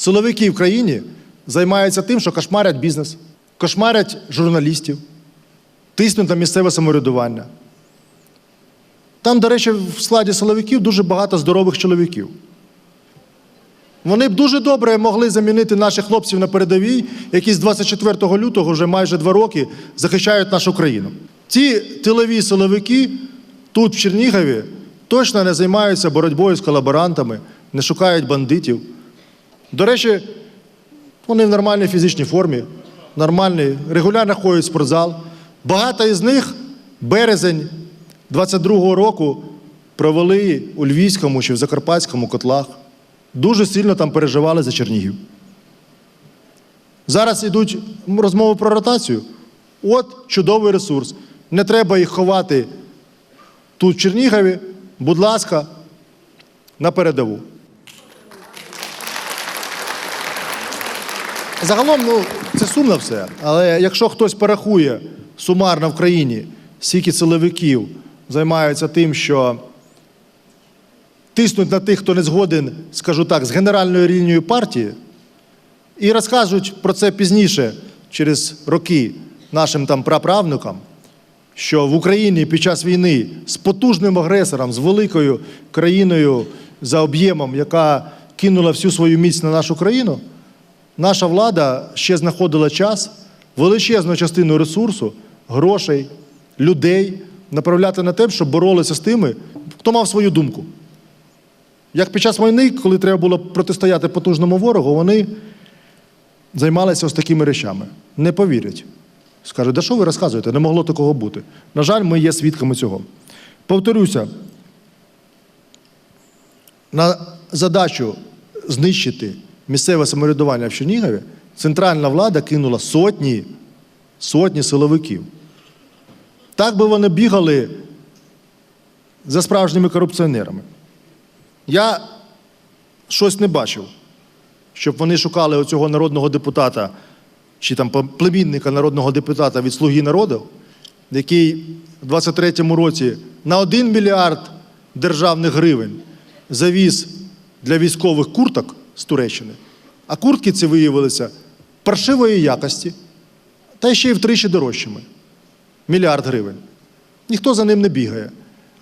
Силовики в країні займаються тим, що кошмарять бізнес, кошмарять журналістів, тиснуть на місцеве самоврядування. Там, до речі, в складі силовиків дуже багато здорових чоловіків. Вони б дуже добре могли замінити наших хлопців на передовій, які з 24 лютого вже майже два роки захищають нашу країну. Ці тилові силовики тут, в Чернігові, точно не займаються боротьбою з колаборантами, не шукають бандитів. До речі, вони в нормальній фізичній формі, нормальні, регулярно ходять в спортзал. Багато із них березень 22-го року провели у Львівському чи в Закарпатському котлах. Дуже сильно там переживали за Чернігів. Зараз йдуть розмови про ротацію. От чудовий ресурс. Не треба їх ховати тут, в Чернігові. Будь ласка, на передову. Загалом, ну, це сумно все. Але якщо хтось порахує сумарно в країні, скільки силовиків займаються тим, що тиснуть на тих, хто не згоден, скажу так, з генеральною лінією партії, і розкажуть про це пізніше, через роки, нашим там праправнукам, що в Україні під час війни з потужним агресором, з великою країною за об'ємом, яка кинула всю свою міць на нашу країну, наша влада ще знаходила час величезну частину ресурсу, грошей, людей направляти на те, щоб боролися з тими, хто мав свою думку. Як під час війни, коли треба було протистояти потужному ворогу, вони займалися ось такими речами. Не повірять. Скажуть, да що ви розказуєте? Не могло такого бути. На жаль, ми є свідками цього. Повторюся, на задачу знищити місцеве самоврядування в Чернігові центральна влада кинула сотні, сотні силовиків. Так би вони бігали за справжніми корупціонерами. Я щось не бачив, щоб вони шукали оцього народного депутата чи там племінника народного депутата від Слуги народу, який в 23-му році на 1 мільярд державних гривень завіз для військових курток з Туреччини, а куртки ці виявилися паршивої якості та ще й втричі дорожчими. Мільярд гривень. Ніхто за ним не бігає.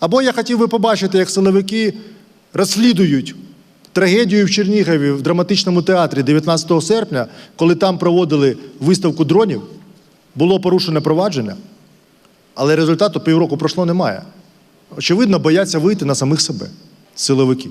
Або я хотів би побачити, як силовики розслідують трагедію в Чернігові в драматичному театрі 19 серпня, коли там проводили виставку дронів, було порушене провадження, але результату півроку пройшло немає. Очевидно, бояться вийти на самих себе, силовики.